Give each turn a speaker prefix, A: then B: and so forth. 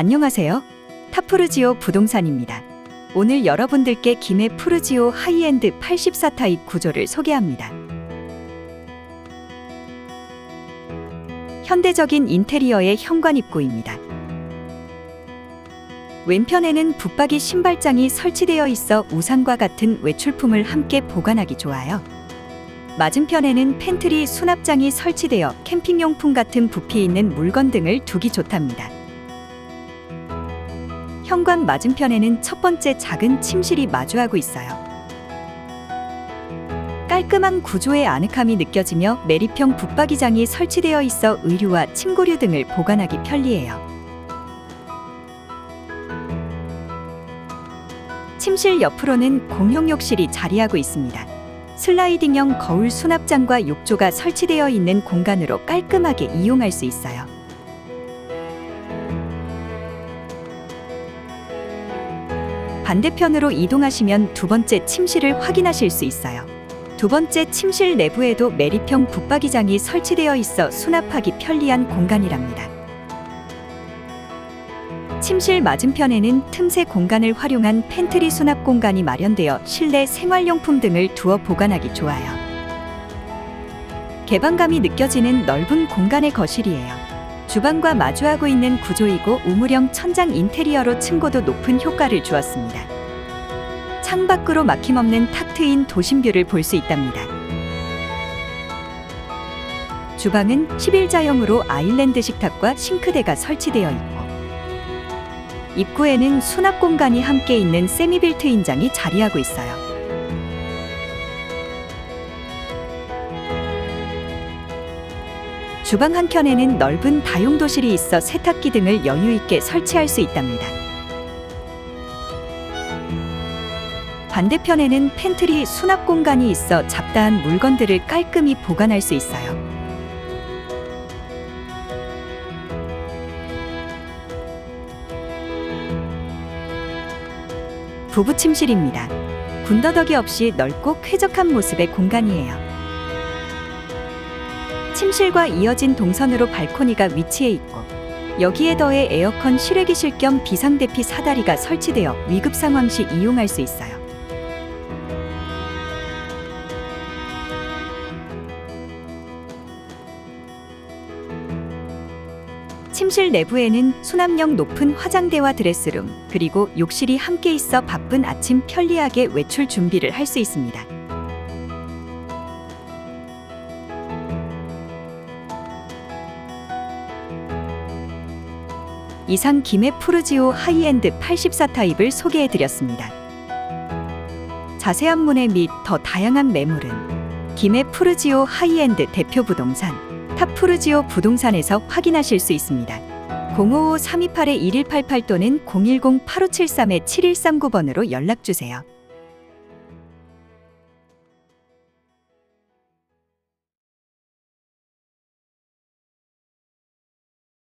A: 안녕하세요. 타푸르지오 부동산입니다. 오늘 여러분들께 김해 푸르지오 하이엔드 84 타입 구조를 소개합니다. 현대적인 인테리어의 현관 입구입니다. 왼편에는 붙박이 신발장이 설치되어 있어 우산과 같은 외출품을 함께 보관하기 좋아요. 맞은편에는 팬트리 수납장이 설치되어 캠핑용품 같은 부피 있는 물건 등을 두기 좋답니다. 현관 맞은편에는 첫 번째 작은 침실이 마주하고 있어요. 깔끔한 구조의 아늑함이 느껴지며 메리평 붙박이장이 설치되어 있어 의류와 침고류 등을 보관하기 편리해요. 침실 옆으로는 공용 욕실이 자리하고 있습니다. 슬라이딩형 거울 수납장과 욕조가 설치되어 있는 공간으로 깔끔하게 이용할 수 있어요. 반대편으로 이동하시면 두 번째 침실을 확인하실 수 있어요. 두 번째 침실 내부에도 메리평 붙박이장이 설치되어 있어 수납하기 편리한 공간이랍니다. 침실 맞은편에는 틈새 공간을 활용한 팬트리 수납 공간이 마련되어 실내 생활용품 등을 두어 보관하기 좋아요. 개방감이 느껴지는 넓은 공간의 거실이에요. 주방과 마주하고 있는 구조이고 우물형 천장 인테리어로 층고도 높은 효과를 주었습니다. 창밖으로 막힘없는 탁 트인 도심뷰를 볼 수 있답니다. 주방은 11자형으로 아일랜드 식탁과 싱크대가 설치되어 있고 입구에는 수납 공간이 함께 있는 세미빌트 인장이 자리하고 있어요. 주방 한켠에는 넓은 다용도실이 있어 세탁기 등을 여유 있게 설치할 수 있답니다. 반대편에는 팬트리 수납 공간이 있어 잡다한 물건들을 깔끔히 보관할 수 있어요. 부부 침실입니다. 군더더기 없이 넓고 쾌적한 모습의 공간이에요. 침실과 이어진 동선으로 발코니가 위치해 있고 여기에 더해 에어컨 실외기실 겸 비상대피 사다리가 설치되어 위급 상황 시 이용할 수 있어요. 침실 내부에는 수납력 높은 화장대와 드레스룸, 그리고 욕실이 함께 있어 바쁜 아침 편리하게 외출 준비를 할 수 있습니다. 이상 김해 푸르지오 하이엔드 84 타입을 소개해 드렸습니다. 자세한 문의 및 더 다양한 매물은 김해 푸르지오 하이엔드 대표 부동산 탑 푸르지오 부동산에서 확인하실 수 있습니다. 055-328-1188 또는 010-8573-7139번으로 연락 주세요.